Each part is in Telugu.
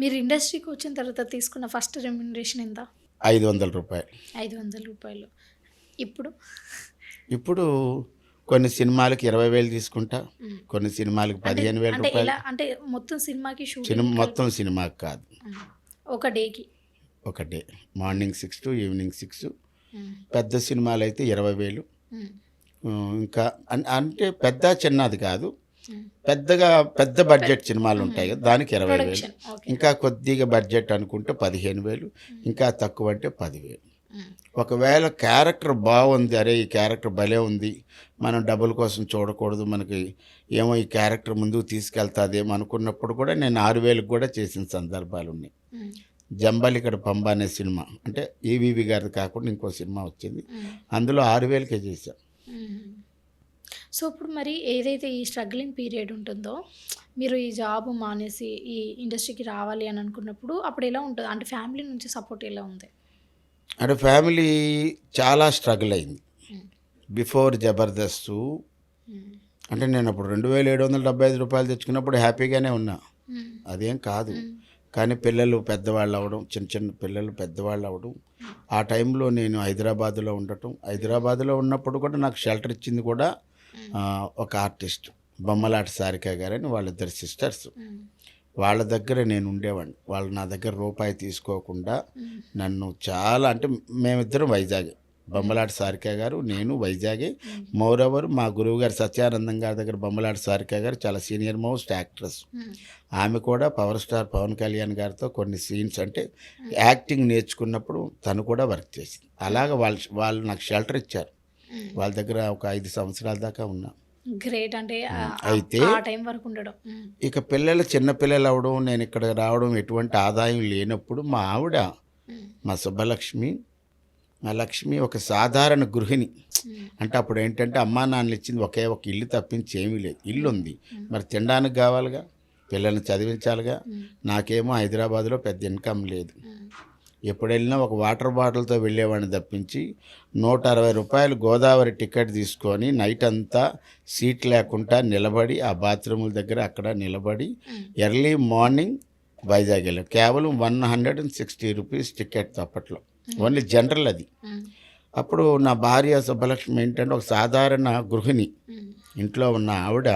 మీరు ఇండస్ట్రీకి వచ్చిన తర్వాత తీసుకున్న ఫస్ట్ రెమ్యునరేషన్ ఎంత? ఐదు వందల రూపాయలు. ఐదు వందల రూపాయలు. ఇప్పుడు? ఇప్పుడు కొన్ని సినిమాలకి ఇరవై వేలు తీసుకుంటా. కొన్ని సినిమాలకి పదిహేను వేల అంటే రూపాయలు. అంటే మొత్తం సినిమాకి సినిమా మొత్తం సినిమాకి కాదు. ఒక డేకి? ఒక day. Morning six to evening six. పెద్ద సినిమాలు అయితే ఇరవై వేలు. ఇంకా అంటే పెద్ద చిన్నది కాదు. పెద్దగా పెద్ద బడ్జెట్ సినిమాలు ఉంటాయి కదా దానికి ఇరవై వేలు. ఇంకా కొద్దిగా బడ్జెట్ అనుకుంటే పదిహేను వేలు ఇంకా తక్కువ అంటే పదివేలు. ఒకవేళ క్యారెక్టర్ బాగుంది అరే ఈ క్యారెక్టర్ భలే ఉంది మనం డబ్బుల కోసం చూడకూడదు మనకి ఏమో ఈ క్యారెక్టర్ ముందుకు తీసుకెళ్తాదేమో అనుకున్నప్పుడు కూడా నేను ఆరు వేలకు కూడా చేసిన సందర్భాలు ఉన్నాయి. జంబాలికడ పంబ అనే సినిమా అంటే ఈవీవి గారిది కాకుండా ఇంకో సినిమా వచ్చింది. అందులో ఆరు వేలకే చేశాను సో ఇప్పుడు మరి ఏదైతే ఈ స్ట్రగ్లింగ్ పీరియడ్ ఉంటుందో మీరు ఈ జాబ్ మానేసి ఈ ఇండస్ట్రీకి రావాలి అని అనుకున్నప్పుడు అప్పుడు ఎలా ఉంటుంది? అంటే ఫ్యామిలీ నుంచి సపోర్ట్ ఎలా ఉంది? అంటే ఫ్యామిలీ చాలా స్ట్రగుల్ అయింది. బిఫోర్ జబర్దస్త్ అంటే నేను అప్పుడు రెండు వేల ఏడు వందల డెబ్బై ఐదు రూపాయలు తెచ్చుకున్నప్పుడు హ్యాపీగానే ఉన్నా. అదేం కాదు. కానీ పిల్లలు పెద్దవాళ్ళు అవ్వడం చిన్న చిన్న పిల్లలు పెద్దవాళ్ళు అవ్వడం ఆ టైంలో నేను హైదరాబాద్లో ఉండటం హైదరాబాద్లో ఉన్నప్పుడు కూడా నాకు షెల్టర్ ఇచ్చింది కూడా ఒక ఆర్టిస్ట్ బొమ్మలాట సారిక గారని వాళ్ళిద్దరు సిస్టర్స్. వాళ్ళ దగ్గర నేను ఉండేవాడిని. వాళ్ళు నా దగ్గర రూపాయి తీసుకోకుండా నన్ను చాలా అంటే మేమిద్దరం వైజాగ్. బొమ్మలాట సారిక గారు నేను వైజాగే. మోరవర్ మా గురువు గారు సత్యానందం గారి దగ్గర బొమ్మలాట సారిక గారు చాలా సీనియర్ మోస్ట్ యాక్ట్రెస్ ఆమె కూడా పవర్ స్టార్ పవన్ కళ్యాణ్ గారితో కొన్ని సీన్స్ అంటే యాక్టింగ్ నేర్చుకున్నప్పుడు తను కూడా వర్క్ చేసింది. అలాగ వాళ్ళు వాళ్ళు నాకు షెల్టర్ ఇచ్చారు. వాళ్ళ దగ్గర ఒక ఐదు సంవత్సరాల దాకా ఉన్నా. గ్రేట్ అంటే అయితే ఆ టైం వరకు ఉండడం. మ్మ్. ఇక పిల్లలు చిన్న పిల్లలు అవడం నేను ఇక్కడ రావడం ఎటువంటి ఆదాయం లేనప్పుడు మా ఆవిడ. మా సుబ్బలక్ష్మి మా లక్ష్మి ఒక సాధారణ గృహిణి. అంటే అప్పుడు ఏంటంటే అమ్మా నాన్నలు ఇచ్చింది ఒకే ఒక ఇల్లు తప్పించి ఏమీ లేదు. ఇల్లు ఉంది. మరి తినడానికి కావాలిగా? పిల్లల్ని చదివించాలిగా? నాకేమో హైదరాబాద్లో పెద్ద ఇన్కమ్ లేదు. ఎప్పుడు వెళ్ళినా ఒక వాటర్ బాటిల్తో వెళ్ళేవాడిని తప్పించి నూట అరవై రూపాయలు గోదావరి టికెట్ తీసుకొని నైట్ అంతా సీట్ లేకుండా నిలబడి ఆ బాత్రూముల దగ్గర అక్కడ నిలబడి ఎర్లీ మార్నింగ్ వైజాగ్ వెళ్ళాం కేవలం one hundred and sixty rupees ticket అప్పట్లో ఓన్లీ జనరల్ అది. అప్పుడు నా భార్య సుబ్బలక్ష్మి ఏంటంటే ఒక సాధారణ గృహిణి. ఇంట్లో ఉన్న ఆవిడ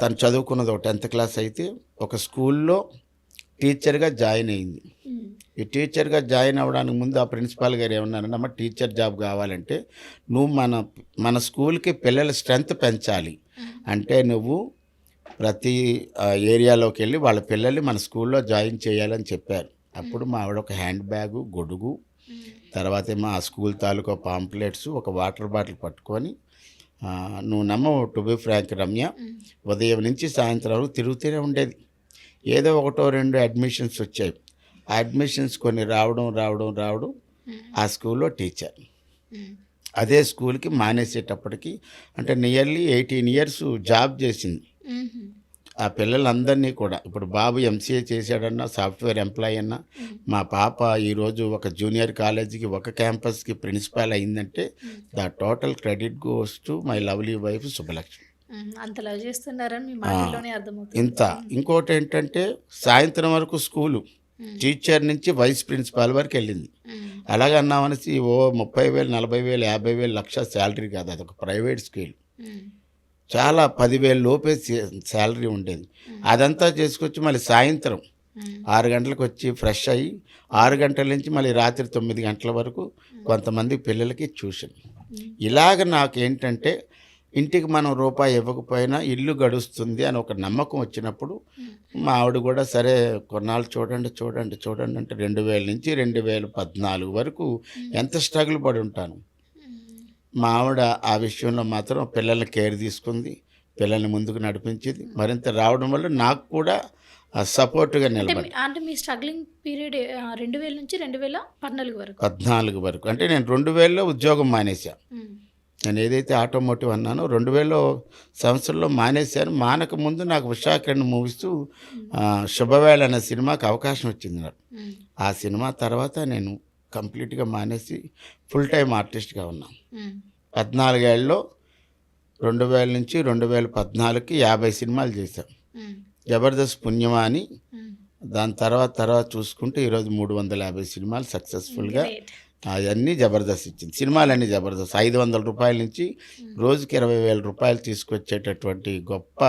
తను చదువుకున్నది ఒక టెన్త్ క్లాస్ అయితే ఒక స్కూల్లో టీచర్గా జాయిన్ అయింది. ఈ టీచర్గా జాయిన్ అవ్వడానికి ముందు ఆ ప్రిన్సిపాల్ గారు ఏమన్నారంటే అమ్మ టీచర్ జాబ్ కావాలంటే నువ్వు మన మన స్కూల్కి పిల్లల స్ట్రెంత్ పెంచాలి. అంటే నువ్వు ప్రతి ఏరియాలోకి వెళ్ళి వాళ్ళ పిల్లల్ని మన స్కూల్లో జాయిన్ చేయాలని చెప్పారు. అప్పుడు మా ఆవిడ ఒక హ్యాండ్ బ్యాగు గొడుగు. తర్వాత ఏమో ఆ స్కూల్ తాలూకా పాంప్లెట్స్ ఒక వాటర్ బాటిల్ పట్టుకొని నువ్వు నమ్మవు టు బి ఫ్రాంక్ రమ్య. ఉదయం నుంచి సాయంత్రం వరకు తిరుగుతూనే ఉండేది. ఏదో ఒకటో రెండు అడ్మిషన్స్ వచ్చాయి. అడ్మిషన్స్ కొన్ని రావడం రావడం రావడం. ఆ స్కూల్లో టీచర్. అదే స్కూల్కి మానేసేటప్పటికి అంటే నియర్లీ ఎయిటీన్ ఇయర్స్ జాబ్ చేసింది. ఆ పిల్లలందరినీ కూడా ఇప్పుడు బాబు ఎంసీఏ చేశాడన్నా సాఫ్ట్వేర్ ఎంప్లాయ్ అన్నా మా పాప ఈరోజు ఒక జూనియర్ కాలేజీకి ఒక క్యాంపస్కి ప్రిన్సిపాల్ అయిందంటే the total credit goes to my lovely wife Subhalakshmi. అంత లవ్ చేస్తున్నారని ఇంత. ఇంకోటి ఏంటంటే సాయంత్రం వరకు స్కూలు. టీచర్ నుంచి వైస్ ప్రిన్సిపాల్ వరకు వెళ్ళింది. అలాగన్నామనేసి ఓ ముప్పై వేలు నలభై వేలు యాభై వేలు లక్ష శాలరీ కాదు అదొక ప్రైవేట్ స్కూల్. చాలా పదివేలు లోపే శాలరీ ఉండేది. అదంతా చేసుకొచ్చి మళ్ళీ సాయంత్రం. ఆరు గంటలకు వచ్చి ఫ్రెష్ అయ్యి ఆరు గంటల నుంచి మళ్ళీ రాత్రి తొమ్మిది గంటల వరకు కొంతమంది పిల్లలకి ట్యూషన్. ఇలాగ నాకు ఏంటంటే ఇంటికి మనం రూపాయి ఇవ్వకపోయినా ఇల్లు గడుస్తుంది అని ఒక నమ్మకం వచ్చినప్పుడు మా ఆవిడ కూడా సరే కొన్నాళ్ళు చూడండి చూడండి చూడండి అంటే రెండు వేల నుంచి రెండు వేల పద్నాలుగు వరకు ఎంత స్ట్రగుల్ పడి ఉంటాను. మా ఆవిడ ఆ విషయంలో మాత్రం పిల్లల్ని కేర్ తీసుకుంది పిల్లల్ని ముందుకు నడిపించింది. మరింత రావడం వల్ల నాకు కూడా సపోర్ట్గా నిలబడి అంటే మీ స్ట్రగ్లింగ్ పీరియడ్ రెండు వేల నుంచి రెండు వేల పద్నాలుగు వరకు? పద్నాలుగు వరకు. అంటే నేను రెండు వేలలో ఉద్యోగం మానేశా. మ్మ్. నేను ఏదైతే ఆటోమోటివ్ అన్నానో రెండు వేలలో సంవత్సరంలో మానేశాను మానక ముందు నాకు ఉషాకిరణ్ మూవీస్ శుభవేళ అనే సినిమాకి అవకాశం వచ్చింది నాకు. ఆ సినిమా తర్వాత నేను కంప్లీట్గా మానేసి ఫుల్ టైం ఆర్టిస్ట్గా ఉన్నాను. పద్నాలుగేళ్ళలో రెండు వేల నుంచి రెండు వేల పద్నాలుగుకి యాభై సినిమాలు చేశాం. జబర్దస్త్ పుణ్యమా అని. దాని తర్వాత తర్వాత చూసుకుంటే ఈరోజు మూడు వందల యాభై సినిమాలు సక్సెస్ఫుల్గా అవన్నీ జబర్దస్త్ ఇచ్చింది. సినిమాలన్నీ జబర్దస్త్. ఐదు వందల రూపాయల నుంచి రోజుకి ఇరవై వేల రూపాయలు తీసుకొచ్చేటటువంటి గొప్ప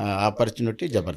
ఆపర్చునిటీ జబర్దస్త్.